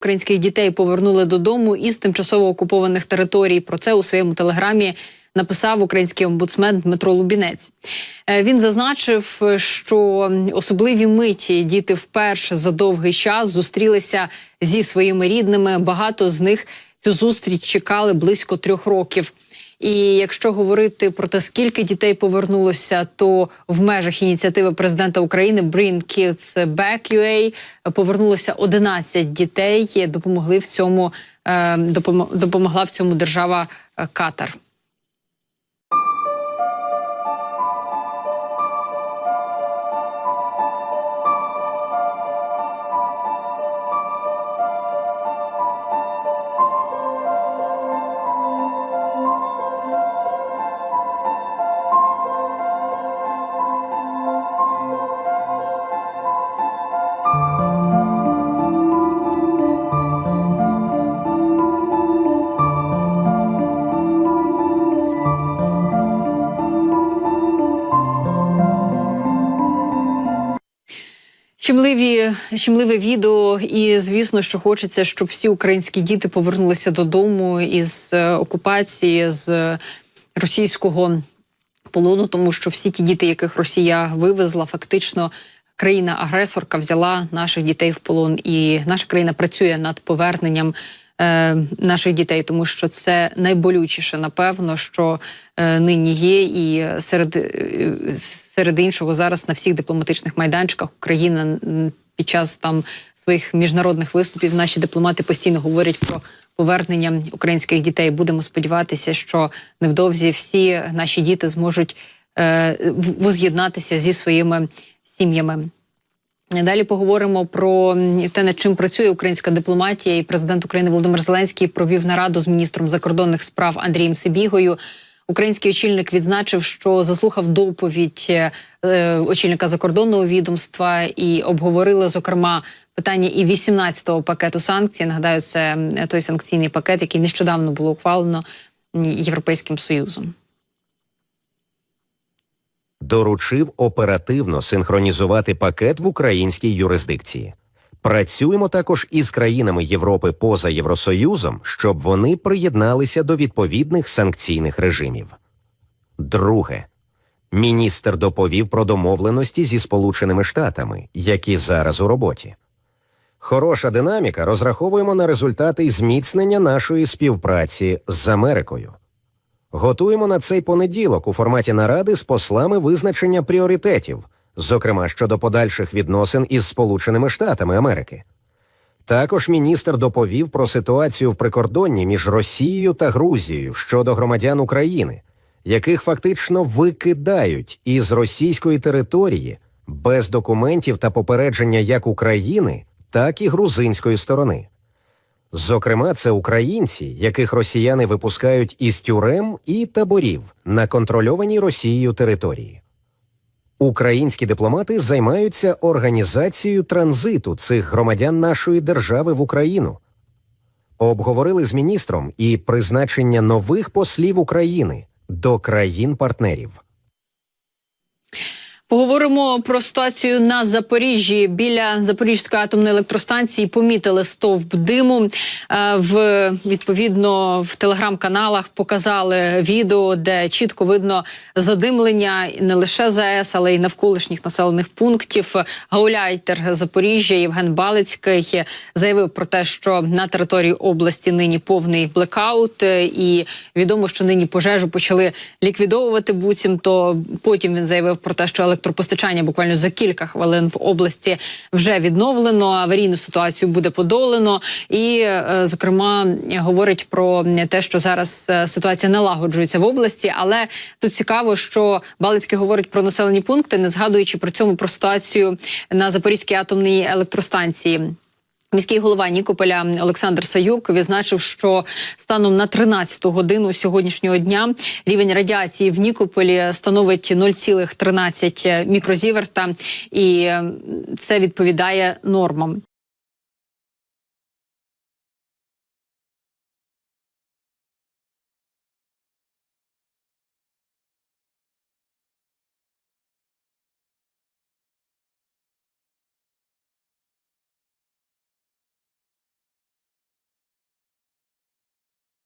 Українських дітей повернули додому із тимчасово окупованих територій. Про це у своєму телеграмі написав український омбудсмен Дмитро Лубінець. Е, Він зазначив, що особливі миті діти вперше за довгий час зустрілися зі своїми рідними. Багато з них цю зустріч чекали близько трьох років. І якщо говорити про те, скільки дітей повернулося, то в межах ініціативи президента України Bring Kids Back UA повернулося 11 дітей. Допомогли в цьому е, допомогла в цьому держава е, Катар. Щемливі, щемливе відео, і звісно, що хочеться, щоб всі українські діти повернулися додому із е, окупації з російського полону, тому що всі ті діти, яких Росія вивезла, фактично країна-агресорка взяла наших дітей в полон, і наша країна працює над поверненням е, наших дітей, тому що це найболючіше, напевно, що е, нині є, і серед, е, серед іншого зараз на всіх дипломатичних майданчиках Україна під час там своїх міжнародних виступів наші дипломати постійно говорять про повернення українських дітей. Будемо сподіватися, що невдовзі всі наші діти зможуть е, воз'єднатися зі своїми сім'ями. Далі поговоримо про те, над чим працює українська дипломатія. І президент України Володимир Зеленський провів нараду з міністром закордонних справ Андрієм Сибігою. Український очільник відзначив, що заслухав доповідь е, очільника закордонного відомства і обговорили зокрема питання і 18-го пакету санкцій. Нагадаю, це той санкційний пакет, який нещодавно було ухвалено Європейським союзом. Доручив оперативно синхронізувати пакет в українській юрисдикції. Працюємо також із країнами Європи поза Євросоюзом, щоб вони приєдналися до відповідних санкційних режимів. Друге. Міністр доповів про домовленості зі Сполученими Штатами, які зараз у роботі. Хороша динаміка. Розраховуємо на результати зміцнення нашої співпраці з Америкою. Готуємо на цей понеділок у форматі наради з послами визначення пріоритетів, зокрема щодо подальших відносин із Сполученими Штатами Америки. Також міністр доповів про ситуацію в прикордонні між Росією та Грузією щодо громадян України, яких фактично викидають із російської території без документів та попередження як України, так і грузинської сторони. Зокрема, це українці, яких росіяни випускають із тюрем і таборів на контрольованій Росією території. Українські дипломати займаються організацією транзиту цих громадян нашої держави в Україну. Обговорили з міністром і призначення нових послів України до країн-партнерів. Поговоримо про ситуацію на Запоріжжі. Біля Запорізької атомної електростанції помітили стовп диму. Е, В відповідно в телеграм-каналах показали відео, де чітко видно задимлення не лише ЗАЕС, але й навколишніх населених пунктів. Гауляйтер Запоріжжя Євген Балицький заявив про те, що на території області нині повний блекаут, е, і відомо, що нині пожежу почали ліквідовувати буцімто. Потім він заявив про те, що електропостачання буквально за кілька хвилин в області вже відновлено. Аварійну ситуацію буде подолено. і е, зокрема говорить про те, що зараз е, ситуація налагоджується в області. Але тут цікаво, що Балицький говорить про населені пункти, не згадуючи при цьому про ситуацію на Запорізькій атомній електростанції. Міський голова Нікополя Олександр Саюк відзначив, що станом на 13-ту годину сьогоднішнього дня рівень радіації в Нікополі становить 0,13 мікрозіверта, і це відповідає нормам.